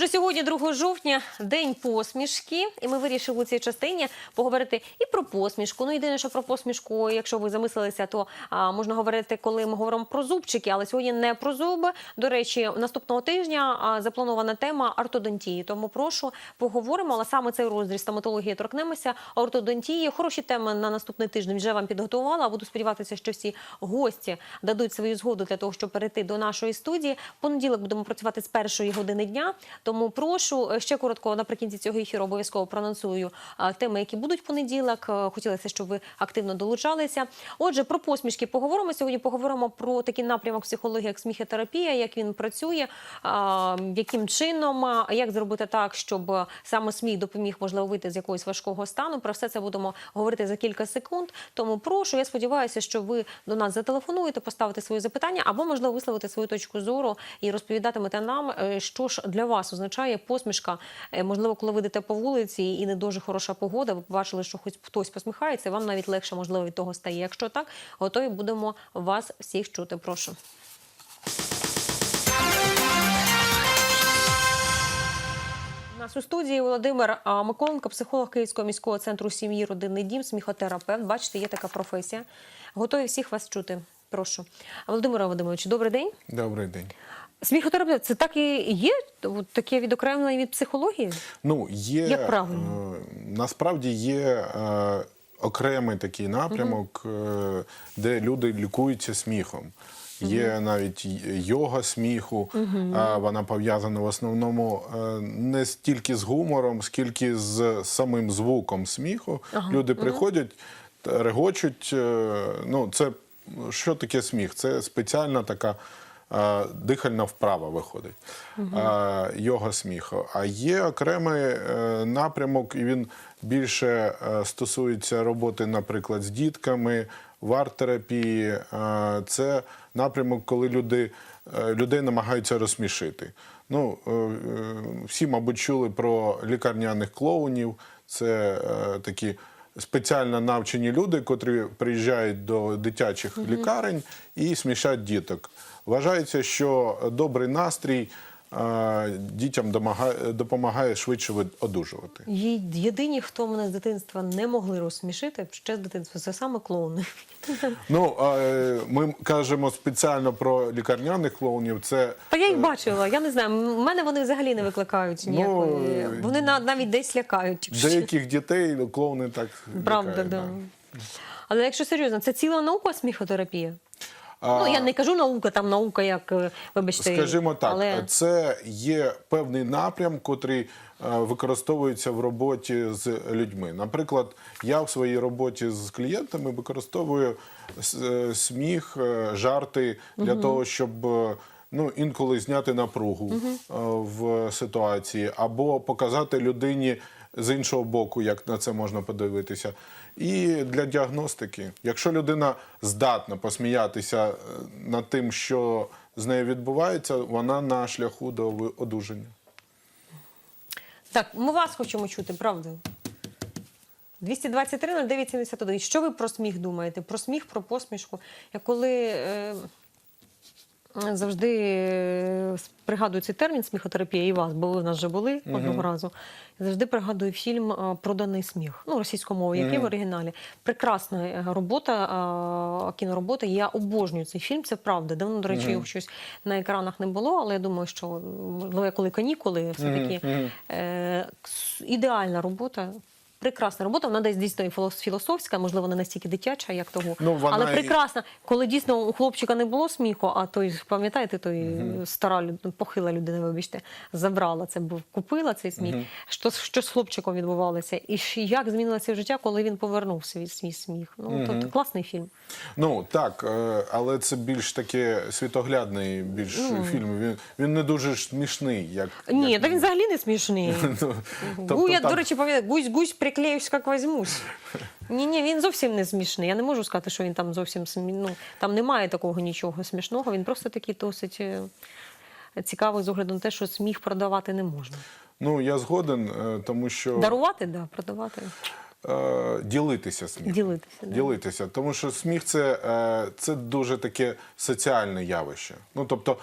Отже, сьогодні, 2 жовтня, день посмішки, і ми вирішили у цій частині поговорити і про посмішку. Ну, єдине, що про посмішку, якщо ви замислилися, то а, можна говорити, коли ми говоримо про зубчики, але сьогодні не про зуби. До речі, наступного тижня а, запланована тема ортодонтії. Тому прошу поговоримо, але саме цей розріз стоматології торкнемося. Ортодонтії хороші теми на наступний тиждень вже вам підготувала. Буду сподіватися, що всі гості дадуть свою згоду для того, щоб перейти до нашої студії. Понеділок будемо працювати з першої години дня. Тому прошу е, ще коротко наприкінці цього ефіру обов'язково проанонсую теми, які будуть в понеділок. Е, Хотілося, щоб ви активно долучалися. Отже, про посмішки поговоримо сьогодні. Поговоримо про такий напрямок психології, як сміхотерапія, як він працює, яким чином, як зробити так, щоб саме сміх допоміг можливо вийти з якогось важкого стану. Про все це будемо говорити за кілька секунд. Тому прошу. Я сподіваюся, що ви до нас зателефонуєте, поставите свої запитання або можливо висловити свою точку зору і розповідатимете нам, е, що ж для вас означає посмішка. Е, Можливо, коли ви йдете по вулиці і не дуже хороша погода, ви побачили, що хоч хтось посміхається, вам навіть легше можливо від того стає. Якщо так, готові будемо вас всіх чути. Прошу. Нас у студії Володимир Миколенко, психолог Київського міського центру сім'ї, родинний дім, сміхотерапевт. Бачите, є така професія. Готові всіх вас чути. Прошу. Володимире Володимировичу, добрий день. Добрий день. Сміхотерапевт це так і є? Таке відокремлення від психології? Ну, є, Як правильно? е, насправді є е, окремий такий напрямок, е, де люди лікуються сміхом. Є навіть йога сміху, а вона пов'язана в основному не стільки з гумором, скільки з самим звуком сміху. Люди приходять, регочуть. Ну, це що таке сміх? Це спеціальна така дихальна вправа виходить. Йога сміху. А є окремий е, напрямок, і він більше е, стосується роботи, наприклад, з дітками, в арт-терапії. Це напрямок, коли люди, е, людей намагаються розсмішити. Ну, всі, мабуть, чули про лікарняних клоунів. Це такі спеціально навчені люди, котрі приїжджають до дитячих лікарень і смішать діток. Вважається, що добрий настрій е, дітям допомагає швидше одужувати. Єдині, хто мене з дитинства не могли розсмішити ще з дитинства, це саме клоуни. Ну, е, ми кажемо спеціально про лікарняних клоунів. Це Та я їх бачила, я не знаю. в мене вони взагалі не викликають ніякої. е, Вони навіть десь лякають. деяких дітей клоуни так Правда, лякають, да. Але якщо серйозно, це ціла наука сміхотерапія? Ну я не кажу наука, там наука, як е, вибачте, Скажімо так, але це є певний напрям, котрий е, використовується в роботі з людьми. Наприклад, я в своїй роботі з клієнтами використовую е, сміх, жарти для того, щоб. Ну, інколи зняти напругу е, в ситуації, або показати людині з іншого боку, як на це можна подивитися. І для діагностики, якщо людина здатна посміятися е, над тим, що з нею відбувається, вона на шляху до одужання. так, ми вас хочемо чути, правда? 223 0971. Що ви про сміх думаєте? Про сміх, про посмішку? Я коли е, завжди е, пригадую цей термін сміхотерапія і вас, бо ви в нас вже були одного разу. Я завжди пригадую фільм е, Проданий сміх, ну, російською мовою, який в оригіналі. Прекрасна е, робота, кіноробота. Я обожнюю цей фільм, це правда. Давно, до речі, його щось на екранах не було, але я думаю, що можливо, коли канікули, все-таки е, ідеальна робота. Прекрасна робота, вона десь дійсно і філософська, можливо, не настільки дитяча, як того. Ну, вона Але прекрасна, коли дійсно у хлопчика не було сміху, а той, пам'ятаєте, той стара людина, похила людина, вибачте, забрала це, бо купила цей сміх. Що, що з хлопчиком відбувалося? І як змінилося життя, коли він повернув свій, свій сміх? Ну, тобто класний фільм. Ну так, е, але це більш таке світоглядний більш фільм. Він, він не дуже смішний, як Ні, як та він взагалі не смішний. Ну, Гу, я, там- до речі, пам'ятаю, гусь, гусь приклеюсь, як возьмусь. Ні, ні, він зовсім не смішний. Я не можу сказати, що він там зовсім смі... ну, там немає такого нічого смішного. Він просто такий досить е, цікавий з огляду на те, що сміх продавати не можна. Ну я згоден, е, тому що Дарувати, да, продавати, е, ділитися сміхом. ділитися. Да. Ділитися, тому що сміх це, це дуже таке соціальне явище. Ну тобто,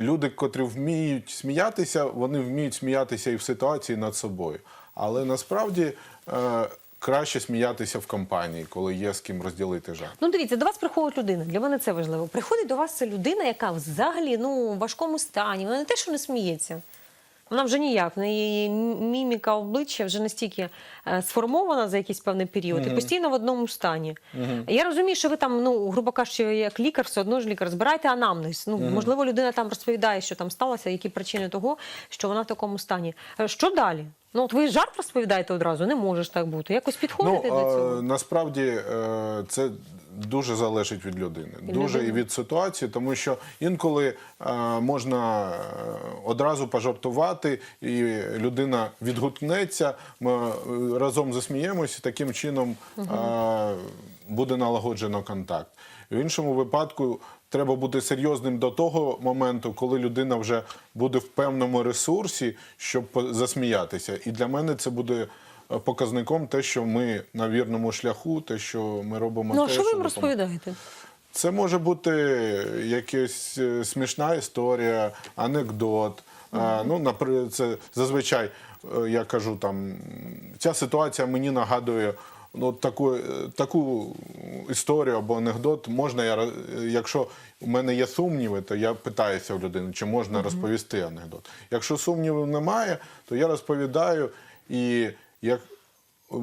люди, котрі вміють сміятися, вони вміють сміятися і в ситуації над собою. Але насправді е, краще сміятися в компанії, коли є з ким розділити жарт. Ну, дивіться, до вас приходить людина. Для мене це важливо. Приходить до вас людина, яка взагалі ну, в важкому стані. Вона не те, що не сміється. Вона вже ніяк. В неї міміка обличчя вже настільки е, сформована за якийсь певний період і постійно в одному стані. Я розумію, що ви там, ну, грубо кажучи, як лікар, все одно ж лікар, збираєте анамнез. Ну, можливо, людина там розповідає, що там сталося, які причини того, що вона в такому стані. Е, Що далі? Ну, от ви жарт розповідаєте одразу, не може ж так бути. Якось підходите до цього. насправді е, це дуже залежить від людини. дуже людини. і від ситуації, тому що інколи е, можна е, одразу пожартувати, і людина відгукнеться, ми е, разом засміємося, таким чином е, буде налагоджено контакт. В іншому випадку треба бути серйозним до того моменту, коли людина вже буде в певному ресурсі, щоб засміятися. І для мене це буде показником те, що ми на вірному шляху, те, що ми робимо. Ну, а те, що ви їм розповідаєте? Це може бути якась е, смішна історія, анекдот. Ну, наприклад, це зазвичай е, я кажу там, ця ситуація мені нагадує. Ну, таку, е, таку історію або анекдот можна, я, якщо у мене є сумніви, то я питаюся у людини, чи можна розповісти анекдот. Якщо сумнівів немає, то я розповідаю, і як е,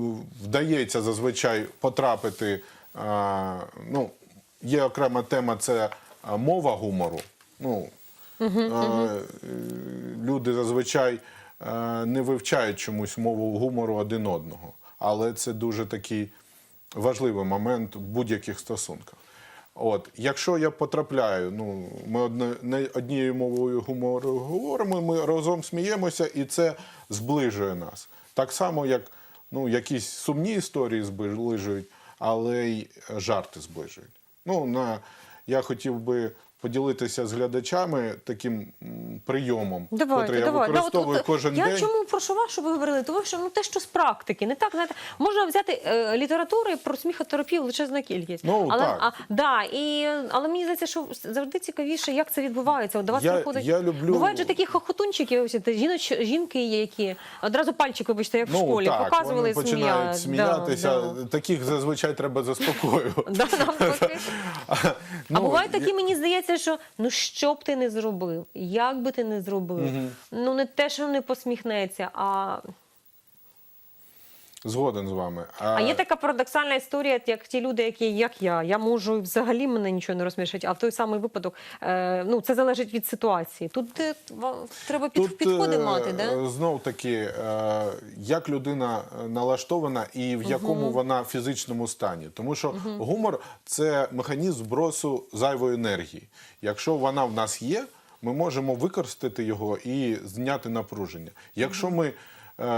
вдається зазвичай потрапити. Ну, є окрема тема це мова гумору. Ну, е, люди зазвичай е, не вивчають чомусь мову гумору один одного. Але це дуже такий важливий момент в будь-яких стосунках. От, якщо я потрапляю, ну ми одне, не однією мовою гумору говоримо, ми разом сміємося, і це зближує нас. Так само, як ну, якісь сумні історії зближують, але й жарти зближують. Ну, на, я хотів би поділитися з глядачами таким прийомом, котрий я використовую Да, от, от, кожен я день. чому прошу вас, щоб ви говорили? Тому що ну те, що з практики, не так знаєте, можна взяти е, літератури про сміхотерапію величезна кількість. Ну, але так. А, да, і, але мені здається, що завжди цікавіше, як це відбувається. От до вас Я- приходить. я люблю- Бувають же такі хохотунчики, ось жіноч, жінки є, які одразу пальчик, вибачте, як в школі, Ну, так, показували вони починають сміятися. Да, да. Таких зазвичай треба заспокоювати. Навпаки. А Ну, бувають такі, мені здається, що ну що б ти не зробив, як би ти не зробив, ну не те, що не посміхнеться, а Згоден з вами. А є така парадоксальна історія, як ті люди, які як я. Я можу взагалі мене нічого не розсмішить, а в той самий випадок е, ну це залежить від ситуації. Тут е, треба під, підходи е, мати, да? знов таки, е, як людина налаштована і в якому вона фізичному стані. Тому що гумор це механізм збросу зайвої енергії. Якщо вона в нас є, ми можемо використати його і зняти напруження. Якщо ми е,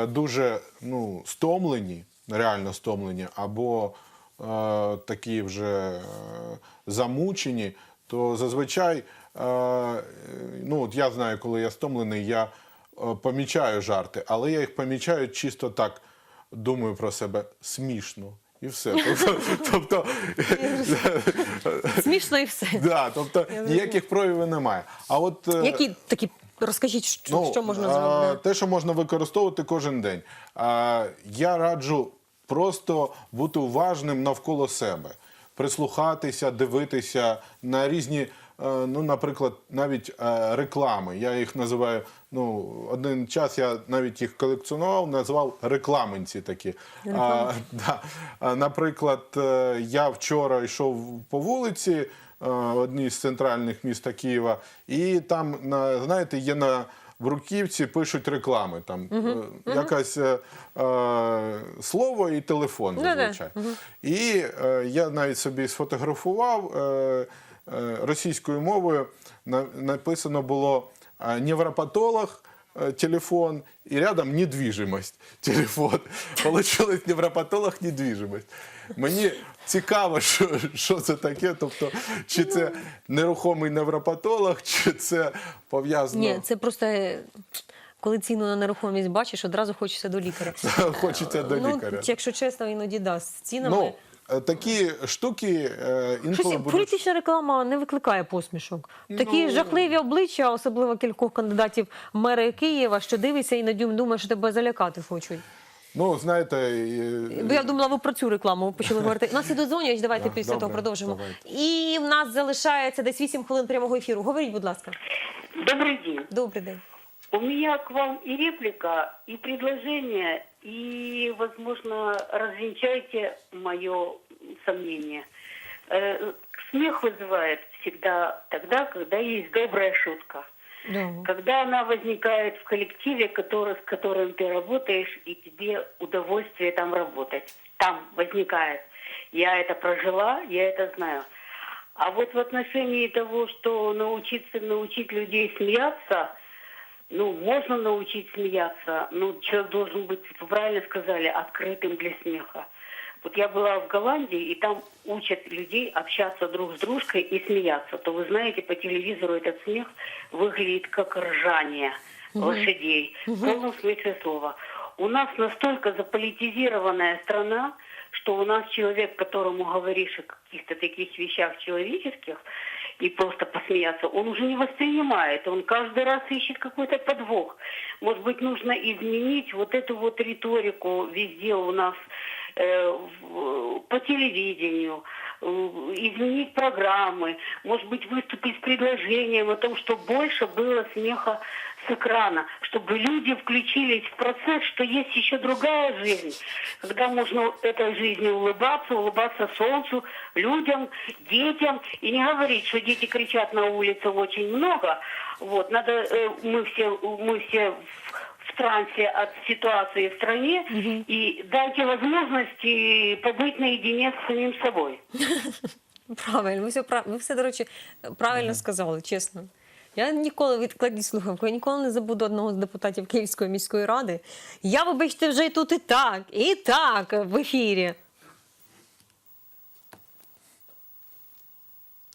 дуже ну, стомлені, реально стомлені, або е, такі вже е, замучені, то зазвичай, е, ну от я знаю, коли я стомлений, я е, помічаю жарти, але я їх помічаю чисто так, думаю про себе смішно. І все. Тобто, тобто, Смішно і все. да, тобто ніяких проявів немає. А от е, Які такі розкажіть, що, що можна зробити? Те, що можна використовувати кожен день. А, Я раджу просто бути уважним навколо себе, прислухатися, дивитися на різні, ну, наприклад, навіть е, реклами. Я їх називаю. Ну, один час я навіть їх колекціонував, назвав рекламенці такі. А, да. Наприклад, е, я вчора йшов по вулиці е, одній з центральних міст Києва, і там, знаєте, є на бруківці пишуть реклами. Там е, якась е, е, слово і телефон Ну, да. зазвичай. І е, я навіть собі сфотографував е, е, російською мовою. Написано було е, невропатолог. е, Телефон і рядом недвіжимость. Телефон. Получилось невропатолог, недвіжимость. Мені цікаво, що, що це таке. Тобто, чи це нерухомий невропатолог, чи це пов'язано. Ні, це просто е, коли ціну на нерухомість бачиш, одразу хочеться до лікаря. Хочеться до ну, лікаря. Якщо чесно, іноді да, з цінами. Ну, е, такі штуки е, інколи Щось будуть політична реклама не викликає посмішок. Такі Ну- жахливі обличчя, особливо кількох кандидатів в мери Києва, що дивиться і надюм думає, що тебе залякати хочуть. Ну, знаєте, е, Бо я думала, ви про цю рекламу ви почали говорити. У нас іде дзвонювач, давайте Да, після того продовжимо. давайте. І в нас залишається десь 8 хвилин прямого ефіру. Говоріть, будь ласка. Добрый день. Добрий день. У меня к вам и реплика, и предложение, и, возможно, развенчайте мое сомнение. Э, Смех вызывает всегда тогда, когда есть добрая шутка. Да. Когда она возникает в коллективе, который, с которым ты работаешь, и тебе удовольствие там работать. Там возникает. Я это прожила, я это знаю. А вот в отношении того, что научиться научить людей смеяться, ну, можно научить смеяться, но человек должен быть, вы правильно сказали, открытым для смеха. Вот я была в Голландии, и там учат людей общаться друг с дружкой и смеяться. То вы знаете, по телевизору этот смех выглядит как ржание лошадей. В полном смысле слова. У нас настолько заполитизированная страна, что у нас человек, которому говоришь о каких-то таких вещах человеческих, и просто посмеяться, он уже не воспринимает, он каждый раз ищет какой-то подвох. Может быть, нужно изменить вот эту вот риторику везде у нас э, в- по телевидению, э, изменить программы, может быть, выступить с предложением о том, что больше было смеха с экрана, чтобы люди включились в процесс, что есть еще другая жизнь, когда можно этой жизни улыбаться, улыбаться солнцу, людям, детям, и не говорить, что дети кричат на улице очень много. Вот, надо, э, мы все, мы все в, в трансе от ситуации в стране, и дайте возможность побыть наедине с самим собой. Правильно, ви все, ви все, до речі, правильно сказали, чесно. Я ніколи відкладіть слухавку, я ніколи не забуду одного з депутатів Київської міської ради. Я, вибачте, вже і тут і так, і так в ефірі.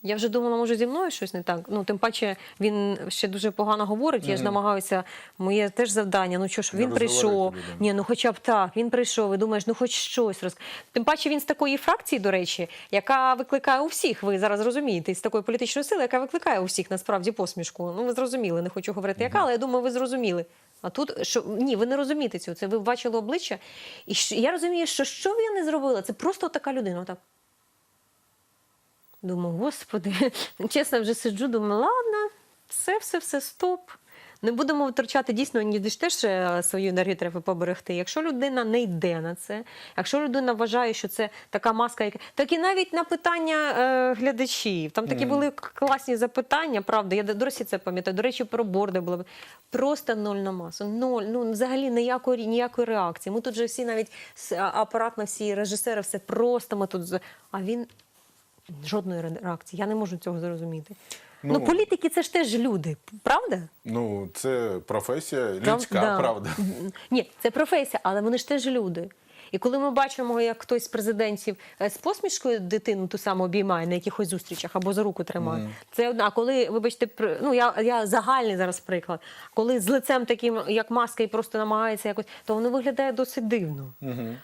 Я вже думала, може, зі мною щось не так. Ну, тим паче, він ще дуже погано говорить. Я ж намагаюся, моє теж завдання. Ну що ж, Не він прийшов. розговорити. Ні, ну хоча б так, він прийшов, і думаєш, ну хоч щось роз... Тим паче він з такої фракції, до речі, яка викликає у всіх, ви зараз розумієте, з такої політичної сили, яка викликає у всіх насправді посмішку. Ну, ви зрозуміли, не хочу говорити, яка, але я думаю, ви зрозуміли. А тут що ні, ви не розумієте цього. Це ви бачили обличчя. І що, я розумію, що що б я не зробила, це просто така людина. Отак. Думаю, господи, чесно, вже сиджу, думаю, ладно, все, все, все, стоп. Не будемо витрачати дійсно, ні ж теж е, свою енергію треба поберегти. Якщо людина не йде на це, якщо людина вважає, що це така маска, яка так і навіть на питання е, глядачів. Там такі були класні запитання, правда. Я досі це пам'ятаю. До речі, про борди було просто ноль на масу. Ноль. Ну взагалі ніякої ніякої реакції. Ми тут же всі навіть апаратно, всі режисери, все просто ми тут. А він Жодної реакції. Я не можу цього зрозуміти. Ну, Ну, політики це ж теж люди, правда? ну це професія людська, да. правда. Ні, це професія, але вони ж теж люди. І коли ми бачимо, як хтось з президентів е, з посмішкою дитину ту саму обіймає на якихось зустрічах або за руку тримає, це одна. А коли, вибачте, ну я, я загальний зараз приклад, коли з лицем таким, як маска, і просто намагається якось, то воно виглядає досить дивно.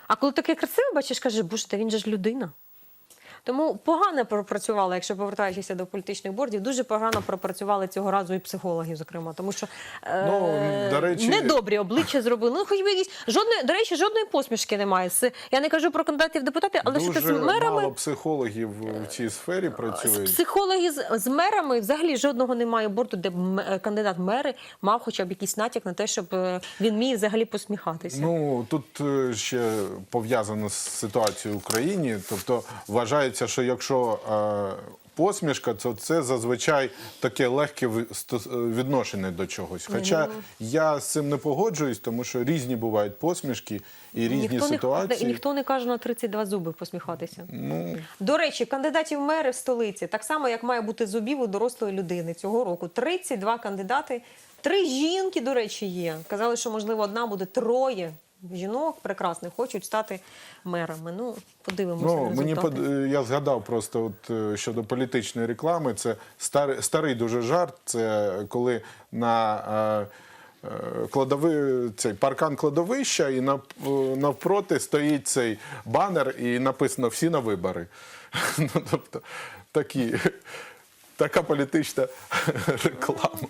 А коли таке красиве, бачиш, каже, боже, та він же ж людина. Тому погано пропрацювали, якщо повертаючися до політичних бордів, дуже погано пропрацювали цього разу і психологів, зокрема, тому що е, Ну, до речі- недобрі обличчя зробили. Ну, хоч би якісь жодної, до речі, жодної посмішки немає. Я не кажу про кандидатів в депутати, але що Дуже це з мерами. мало психологів в цій сфері працюють. Психологи з, з мерами взагалі жодного немає борду, де е, кандидат мери мав хоча б якийсь натяк на те, щоб е, він міг взагалі посміхатися. Ну тут ще пов'язано з ситуацією в Україні. Тобто вважається, що якщо е, посмішка, то це зазвичай таке легке е, відношення до чогось. Хоча я з цим не погоджуюсь, тому що різні бувають посмішки і різні ніхто, ситуації. Не, ніхто не каже на 32 зуби посміхатися. Ну До речі, кандидатів в мери в столиці, так само як має бути зубів у дорослої людини цього року. 32 кандидати, три жінки, до речі, є. Казали, що можливо одна буде троє. Жінок прекрасних хочуть стати мерами. Ну, подивимося. Ну, на мені под... е, я згадав просто от е, щодо політичної реклами. Це старий, старий дуже жарт. Це коли на е, кладови, цей паркан кладовища, і нав, е, навпроти стоїть цей банер, і написано всі на вибори. Ну, тобто, такі, така політична реклама.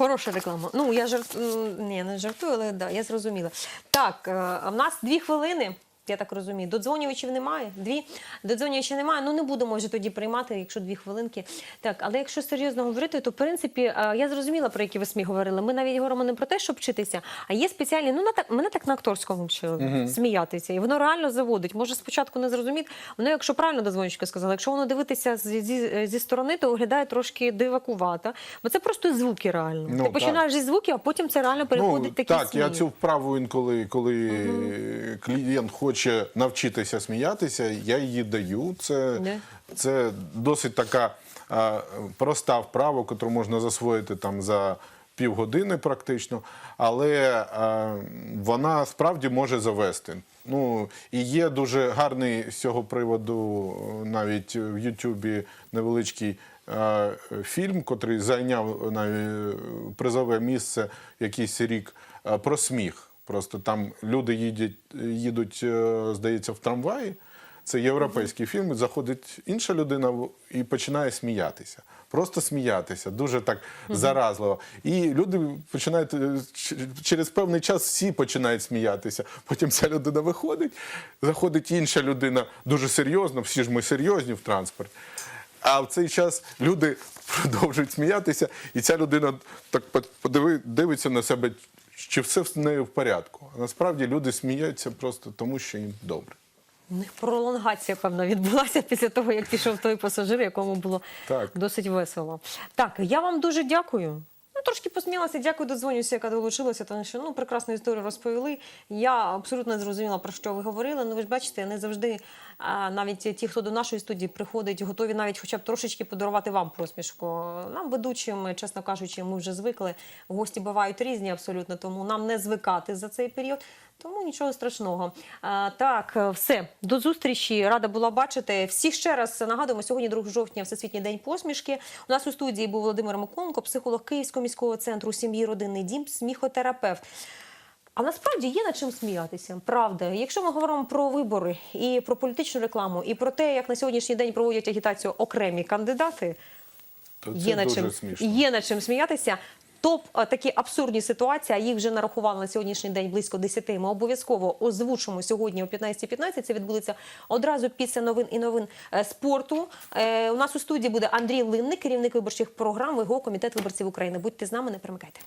Хороша реклама. Ну, я жарт... Ні, не жартую, але да, я зрозуміла. Так, е, в нас дві хвилини. Я так розумію. Додзвонювачів немає. Дві додзвонювачів немає. Ну не будемо вже тоді приймати, якщо дві хвилинки. Так, але якщо серйозно говорити, то в принципі е, я зрозуміла про які ви сміх говорили. Ми навіть говоримо не про те, щоб вчитися, а є спеціальні. Ну на так мене так на акторському вчили сміятися, і воно реально заводить. Може спочатку не зрозуміти. Воно, якщо правильно дозвонючка сказала, якщо воно дивитися зі, зі, зі сторони, то виглядає трошки дивакувато. Бо це просто звуки реально. Ну, Ти так. починаєш зі звуків, а потім це реально переходить ну, такі так, я цю вправу інколи, коли клієнт хоче навчитися сміятися, я її даю. Це, це досить така а, проста вправа, яку можна засвоїти там за півгодини практично, але а, вона справді може завести. Ну, і є дуже гарний з цього приводу е, навіть в Ютубі невеличкий е, фільм, котрий зайняв навіть призове місце якийсь рік е, про сміх. Просто там люди їдуть, їдуть, е, здається, в трамваї. Це європейський фільм. Заходить інша людина і починає сміятися. Просто сміятися, дуже так заразливо. І люди починають е, через певний час всі починають сміятися. Потім ця людина виходить, заходить інша людина дуже серйозно, всі ж ми серйозні в транспорті. А в цей час люди продовжують сміятися, і ця людина так по- подиви, дивиться на себе, чи все з нею в порядку. А насправді люди сміються просто тому, що їм добре. У них пролонгація, певно, відбулася після того, як пішов той пасажир, якому було Так. досить весело. Так, я вам дуже дякую. Ну, трошки посміялася, дякую додзвонюся, яка долучилася, тому що ну, прекрасну історію розповіли. Я абсолютно зрозуміла, про що ви говорили. Ну, ви ж бачите, не завжди а, навіть ті, хто до нашої студії приходить, готові навіть хоча б трошечки подарувати вам посмішку. Нам, ведучим, чесно кажучи, ми вже звикли. Гості бувають різні абсолютно, тому нам не звикати за цей період. Тому нічого страшного. А, так, е, все до зустрічі. Рада була бачити. Всіх ще раз нагадуємо, сьогодні 2 жовтня, Всесвітній день посмішки. У нас у студії був Володимир Миколенко, психолог Київського міського центру сім'ї, родинний дім, сміхотерапевт. А насправді є над чим сміятися. Правда, якщо ми говоримо про вибори і про політичну рекламу, і про те, як на сьогоднішній день проводять агітацію окремі кандидати, То це є над дуже чим смішно. є над чим сміятися. Топ такі абсурдні ситуації, а їх вже нарахували на сьогоднішній день близько 10. Ми обов'язково озвучимо сьогодні о 15.15. Це відбудеться одразу після новин і новин е, спорту. Е, у нас у студії буде Андрій Линник, керівник виборчих програм ВГО Комітет виборців України. Будьте з нами, не перемикайте.